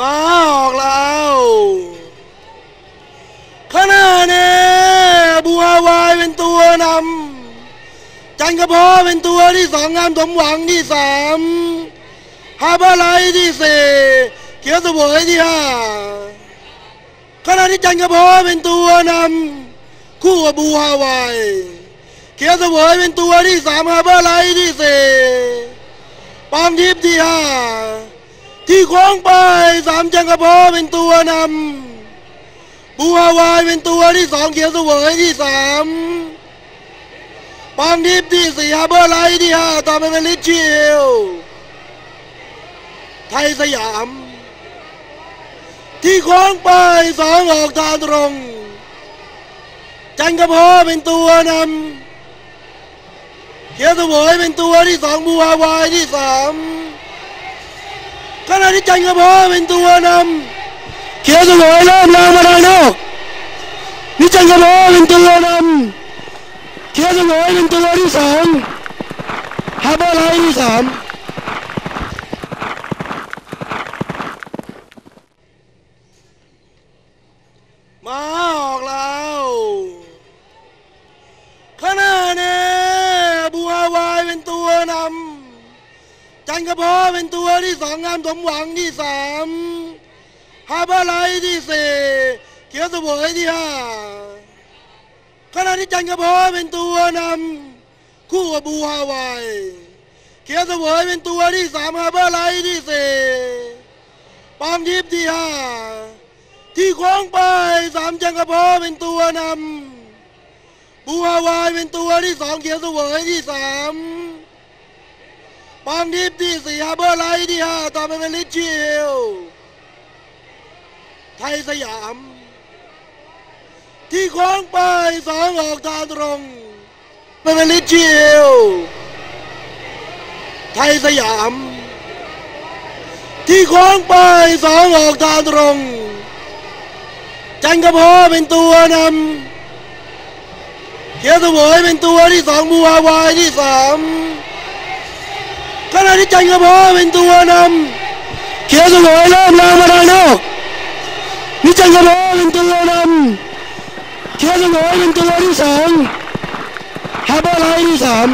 มาออกแล้วขณะนี้บัววายเป็นตัวนำจันกระพาะเป็นตัวที่สองงามสมหวังที่สามฮาบาไลที่สี่เขียวสวยที่ห้าขณะที่จันกระพาะเป็นตัวนำคู่กับบูฮาวายเขียวสวยเป็นตัวที่สามฮาบาไลที่สี่ปองทิพย์ที่ห้า ที่คล้องไปสามจังกระเพาะเป็นตัวนำบูฮาวายเป็นตัวที่สองเขียวเสวยที่สามปองทิพย์ที่สี่ฮาเบอร์ไลท์ที่ห้าต่อไปเป็นลิชิลไทยสยาม ที่คล้องไปสองออกทางตรง จันกระเพาะเป็นตัวนำเขียวเสวยเป็นตัวที่สองบูฮาวายที่สาม ขณะที่จันกระเพาะเป็นตัวนำเขียวสวยเริ่มลางมาทางนอกนี่จันกระเพาะเป็นตัวนำเขียวสวยเป็นตัวที่สองฮาร์เบอร์ไลท์ที่สามมาออกแล้วขณะนี้บัววายเป็นตัวนำ จันกระพาะเป็นตัวที่สองงามสมหวังที่สามฮาเบาไลท์ที่สี่เขียวเสวยที่ห้าขณะที่จันกระพาะเป็นตัวนำคู่กับบูฮาวายเขียวเสวยเป็นตัวที่สามฮาเบาไลท์ที่สี่ปองทิพย์ที่ห้าที่คล้งไปสามจันกระพาะเป็นตัวนำบูฮาวายเป็นตัวที่สองเขียวเสวยที่สาม ปองทิพย์ที่สี่ฮาเบอร์ไลท์ที่ห้าต่อไปเป็นลิชิลไทยสยาม ที่คล้องไปสองออกทางตรงไปเป็นลิชิลไทยสยาม ที่คล้องไปสองออกทางตรงจันกระพาะเป็นตัวนำเขียวสวยเป็นตัวที่สองบูฮาวายที่สาม ที่จันกระเพาะเป็นตัวนำเขียวเสวยเริ่มลางมาทางนอกนิจันกระเพาะเป็นตัวนำเขียวเสวยเป็นตัวที่สองฮาร์เบอร์ไลท์ที่สาม